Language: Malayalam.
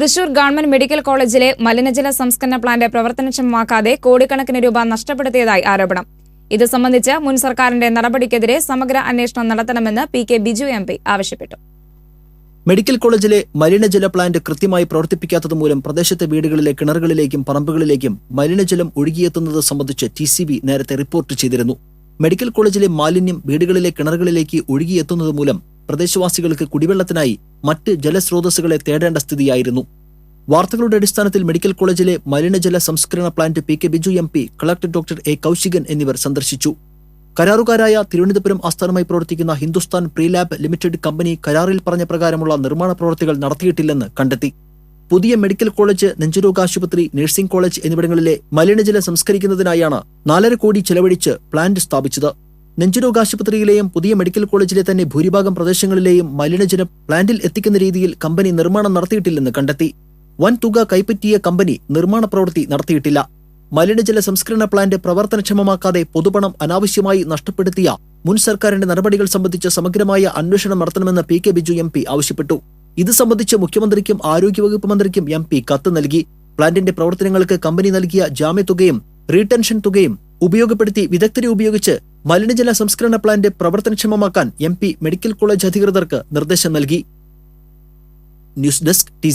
തൃശൂർ ഗവൺമെന്റ് മെഡിക്കൽ കോളേജിലെ മലിനജല സംസ്കരണ പ്ലാന്റ് പ്രവർത്തനക്ഷമമാക്കാതെ കോടിക്കണക്കിന് രൂപ നഷ്ടപ്പെടുത്തിയതായി ആരോപണം. ഇത് സംബന്ധിച്ച് മുൻ സർക്കാരിന്റെ നടപടിക്കെതിരെ സമഗ്ര അന്വേഷണം നടത്തണമെന്ന് P K Biju M P ആവശ്യപ്പെട്ടു. മെഡിക്കൽ കോളേജിലെ മലിനജല പ്ലാന്റ് കൃത്യമായി പ്രവർത്തിപ്പിക്കാത്തത് മൂലം പ്രദേശത്തെ വീടുകളിലെ കിണറുകളിലേക്കും പറമ്പുകളിലേക്കും മലിനജലം ഒഴുകിയെത്തുന്നത് സംബന്ധിച്ച് ടി സി ബി നേരത്തെ റിപ്പോർട്ട് ചെയ്തിരുന്നു. മെഡിക്കൽ കോളേജിലെ മാലിന്യം വീടുകളിലെ കിണറുകളിലേക്ക് ഒഴുകിയെത്തുന്നത് മൂലം പ്രദേശവാസികൾക്ക് കുടിവെള്ളത്തിനായി മറ്റ് ജലസ്രോതസ്സുകളെ തേടേണ്ട സ്ഥിതിയായിരുന്നു. വാർത്തകളുടെ അടിസ്ഥാനത്തിൽ മെഡിക്കൽ കോളേജിലെ മലിനജല സംസ്കരണ plant P K Biju M P collector doctor A Kaushikan എന്നിവർ സന്ദർശിച്ചു. കരാറുകാരായ തിരുവനന്തപുരം ആസ്ഥാനമായി പ്രവർത്തിക്കുന്ന ഹിന്ദുസ്ഥാൻ പ്രീലാബ് ലിമിറ്റഡ് കമ്പനി കരാറിൽ പറഞ്ഞ പ്രകാരമുള്ള നിർമ്മാണ പ്രവൃത്തികൾ നടത്തിയിട്ടില്ലെന്ന് കണ്ടെത്തി. പുതിയ മെഡിക്കൽ കോളേജ് നെഞ്ചുരോഗ ആശുപത്രി നഴ്സിംഗ് കോളേജ് എന്നിവിടങ്ങളിലെ മലിനജല സംസ്കരിക്കുന്നതിനായാണ് നാലര കോടി ചെലവഴിച്ച് പ്ലാന്റ് സ്ഥാപിച്ചത്. നെഞ്ചുരോഗ ആശുപത്രിയിലെയും പുതിയ മെഡിക്കൽ കോളേജിലെ തന്നെ ഭൂരിഭാഗം പ്രദേശങ്ങളിലെയും മലിനജലം പ്ലാന്റിൽ എത്തിക്കുന്ന രീതിയിൽ കമ്പനി നിർമ്മാണം നടത്തിയിട്ടില്ലെന്ന് കണ്ടെത്തി. വൻ തുക കൈപ്പറ്റിയ കമ്പനി നിർമ്മാണ പ്രവൃത്തി നടത്തിയിട്ടില്ല. മലിനജല സംസ്കരണ പ്ലാന്റ് പ്രവർത്തനക്ഷമമാക്കാതെ പൊതുപണം അനാവശ്യമായി നഷ്ടപ്പെടുത്തിയ മുൻ സർക്കാരിന്റെ നടപടികൾ സംബന്ധിച്ച് സമഗ്രമായ അന്വേഷണം നടത്തണമെന്ന് P K Biju M P ആവശ്യപ്പെട്ടു. ഇത് സംബന്ധിച്ച് മുഖ്യമന്ത്രിക്കും ആരോഗ്യവകുപ്പ് മന്ത്രിക്കും എം പി കത്ത് നൽകി. പ്ലാന്റിന്റെ പ്രവർത്തനങ്ങൾക്ക് കമ്പനി നൽകിയ ജാമ്യത്തുകയും റീടെൻഷൻ തുകയും ഉപയോഗപ്പെടുത്തി വിദഗ്ധരെ ഉപയോഗിച്ച് മലിനജല സംസ്കരണ പ്ലാന്റ് പ്രവർത്തനക്ഷമമാക്കാൻ എം മെഡിക്കൽ കോളേജ് അധികൃതർക്ക് നിർദ്ദേശം നൽകി. News desk T